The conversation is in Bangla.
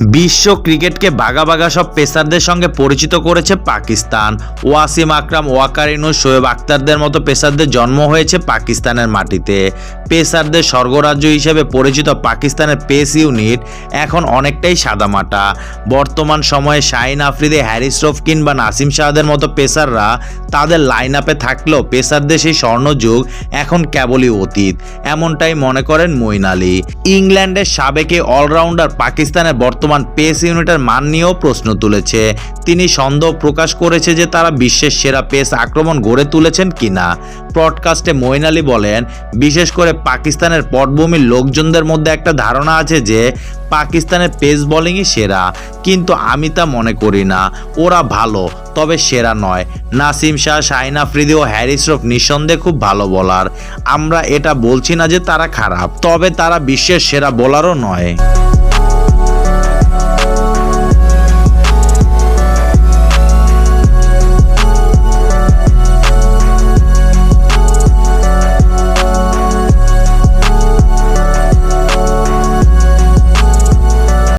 বিশ্ব ক্রিকেটকে বাঘা বাঘা সব পেসারদের সঙ্গে পরিচিত করেছে পাকিস্তান। ওয়াসিম আকরাম ওয়াকারিনু শোয়েব আক্তারদের মতো পেসারদের জন্ম হয়েছে পাকিস্তানের মাটিতে। পেসারদের স্বর্গরাজ্য হিসেবে পরিচিত পাকিস্তানের পেস ইউনিট এখন অনেকটাই সাদামাটা। বর্তমান সময়ে শাহিন আফ্রিদি, হ্যারিস রফ কিংবা নাসিম শাহাদের মতো পেসাররা তাদের লাইন আপে থাকলেও পেসারদের সেই স্বর্ণযুগ এখন কেবলই অতীত। এমনটাই মনে করেন মইন আলী। ইংল্যান্ডের সাবেকে অলরাউন্ডার পাকিস্তানের বর্তমান পেস ইউনিটের মান নিয়েও প্রশ্ন তুলেছে। তিনি সন্দেহ প্রকাশ করেছে যে তারা বিশ্বের সেরা পেস আক্রমণ গড়ে তুলেছেন কিনা। পডকাস্টে মইন আলী বলেন, বিশেষ করে পাকিস্তানের পটভূমির লোকজনদের মধ্যে একটা ধারণা আছে যে, পাকিস্তানের পেস বোলিংই সেরা। কিন্তু আমি তা মনে করি না। ওরা ভালো, তবে সেরা নয়। নাসিম শাহ, শাহিন আফ্রিদি ও হ্যারিস রফ নিঃসন্দেহে খুব ভালো বোলার। আমরা এটা বলছি না যে তারা খারাপ, তবে তারা বিশ্বের সেরা বোলারও নয়।